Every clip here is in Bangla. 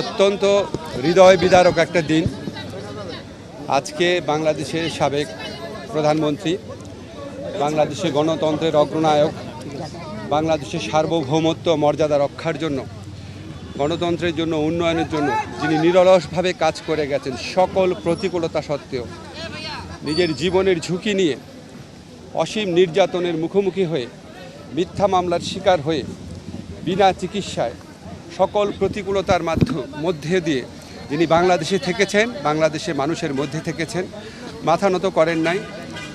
অত্যন্ত হৃদয় বিদারক একটা দিন। আজকে বাংলাদেশের সাবেক প্রধানমন্ত্রী, বাংলাদেশের গণতন্ত্রের অগ্রনায়ক, বাংলাদেশের সার্বভৌমত্ব মর্যাদা রক্ষার জন্য, গণতন্ত্রের জন্য, উন্নয়নের জন্য যিনি নিরলসভাবে কাজ করে গেছেন সকল প্রতিকূলতা সত্ত্বেও, নিজের জীবনের ঝুঁকি নিয়ে অসীম নির্যাতনের মুখোমুখি হয়ে, মিথ্যা মামলার শিকার হয়ে, বিনা চিকিৎসায় সকল প্রতিকূলতার মাধ্য- মধ্যে দিয়ে যিনি বাংলাদেশে থেকেছেন, বাংলাদেশের মানুষের মধ্যে থেকেছেন, মাথা নত করেন নাই।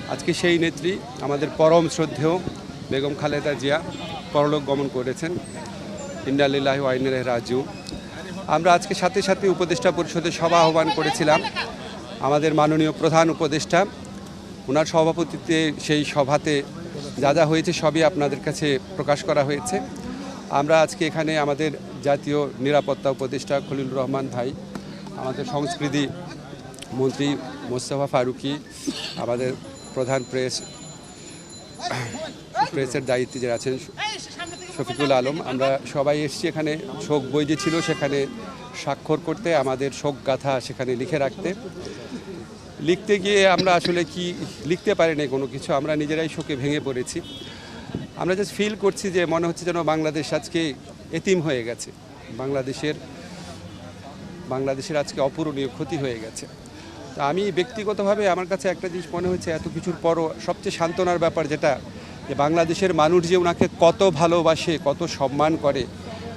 আজকে সেই নেত্রী আমাদের পরম শ্রদ্ধেয় বেগম খালেদা জিয়া পরলোক গমন করেছেন। ইন্দালিল্লাহ আইনের রাজু আমরা আজকে সাথে সাথে উপদেষ্টা পরিষদের সভা আহ্বান করেছিলাম। আমাদের মাননীয় প্রধান উপদেষ্টা ওনার সভাপতিত্বে সেই সভাতে যা যা হয়েছে সবই আপনাদের কাছে প্রকাশ করা হয়েছে। আমরা আজকে এখানে আমাদের জাতীয় নিরাপত্তা উপদেষ্টা খলিলুর রহমান ভাই, আমাদের সংস্কৃতি মন্ত্রী মোস্তফা ফারুকি, আমাদের প্রধান প্রেস, প্রেসের দায়িত্বে যারা আছেন শফিকুল আলম, আমরা সবাই এসেছি এখানে। শোক বই যে ছিল সেখানে স্বাক্ষর করতে, আমাদের শোক গাথা সেখানে লিখে রাখতে। লিখতে গিয়ে আমরা আসলে কি লিখতে পারিনি কোনো কিছু, আমরা নিজেরাই শোকে ভেঙে পড়েছি। আমরা জাস্ট ফিল করছি যে মনে হচ্ছে যেন বাংলাদেশ আজকে এতিম হয়ে গেছে। বাংলাদেশের বাংলাদেশের আজকে অপূরণীয় ক্ষতি হয়ে গেছে। তা আমি ব্যক্তিগতভাবে আমার কাছে একটা জিনিস মনে হচ্ছে এত কিছুর পরও সবচেয়ে সান্ত্বনার ব্যাপার যেটা, যে বাংলাদেশের মানুষ যে ওনাকে কত ভালোবাসে, কত সম্মান করে,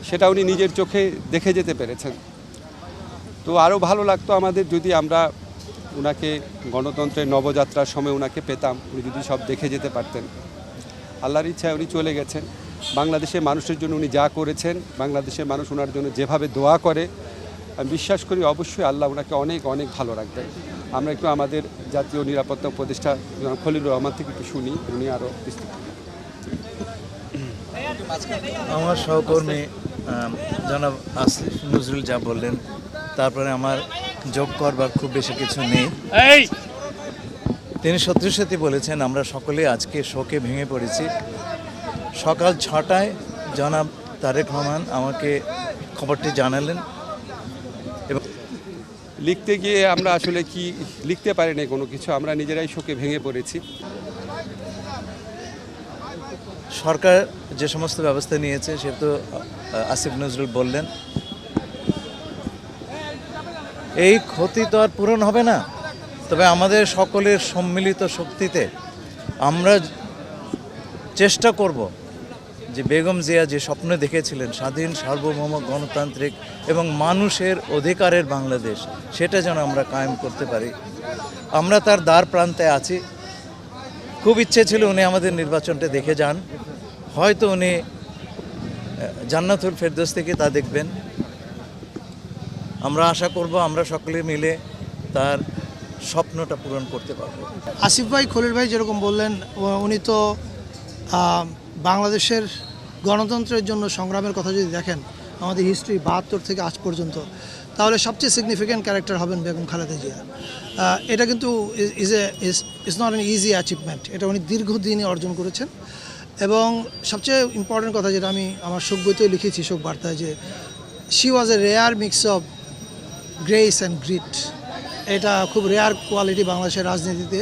সেটা উনি নিজের চোখে দেখে যেতে পেরেছেন। তো আরও ভালো লাগতো আমাদের যদি আমরা ওনাকে গণতন্ত্রের নবযাত্রার সময় ওনাকে পেতাম, উনি যদি সব দেখে যেতে পারতেন। আল্লাহর ইচ্ছায় উনি চলে গেছেন। বাংলাদেশের মানুষের জন্য উনি যা করেছেন বাংলাদেশের মানুষ ওনার জন্য যেভাবে দোয়া করে আমি বিশ্বাস করি অবশ্যই আল্লাহ ওনাকে অনেক অনেক ভালো রাখবেন। আমরা একটু আমাদের জাতীয় নিরাপত্তা উপদেষ্টা খলিলুর রহমান থেকে একটু শুনি উনি আরও বিস্তারিত। আমার সহকর্মী জনাব আসিফ নজরুল যা বললেন তারপরে আমার যোগ করবার খুব বেশি কিছু নেই। তিনি সত্যি সত্যি বলেছেন আমরা সকলে আজকে শোকে ভেঙে পড়েছি। সকাল ছটায় জনাব তারেক রহমান আমাকে খবরটি জানালেন এবং লিখতে গিয়ে আমরা আসলে কি লিখতে পারি পারিনি কোনো কিছু আমরা নিজেরাই শোকে ভেঙে পড়েছি। সরকার যে সমস্ত ব্যবস্থা নিয়েছে সে তো আসিফ নজরুল বললেন এই ক্ষতি তো আর পূরণ হবে না। তবে আমাদের সকলের সম্মিলিত শক্তিতে আমরা চেষ্টা করব যে বেগম জিয়া যে স্বপ্ন দেখেছিলেন, স্বাধীন, সার্বভৌম গণতান্ত্রিক এবং মানুষের অধিকারের বাংলাদেশ, সেটা যেন আমরা কায়েম করতে পারি। আমরা তার দ্বার প্রান্তে আছি। খুব ইচ্ছে ছিল উনি আমাদের নির্বাচনটা দেখে যান। হয়তো উনি জান্নাতুল ফেরদোস থেকে তা দেখবেন। আমরা আশা করব আমরা সকলে মিলে তার স্বপ্নটা পূরণ করতে পারব। আসিফ ভাই, খলিল ভাই যেরকম বললেন উনি তো বাংলাদেশের গণতন্ত্রের জন্য সংগ্রামের কথা যদি দেখেন, আমাদের হিস্ট্রি বাহাত্তর থেকে আজ পর্যন্ত, তাহলে সবচেয়ে সিগনিফিক্যান্ট ক্যারেক্টার হবেন বেগম খালেদা জিয়া। এটা কিন্তু is a is not an easy achievement এটা উনি দীর্ঘদিনে অর্জন করেছেন। এবং সবচেয়ে ইম্পর্টেন্ট কথা যেটা আমি আমার শোক বইতেও লিখেছি শোক বার্তায় যে she was a rare mix of grace and grit এটা খুব রেয়ার কোয়ালিটি বাংলাদেশের রাজনীতিতে।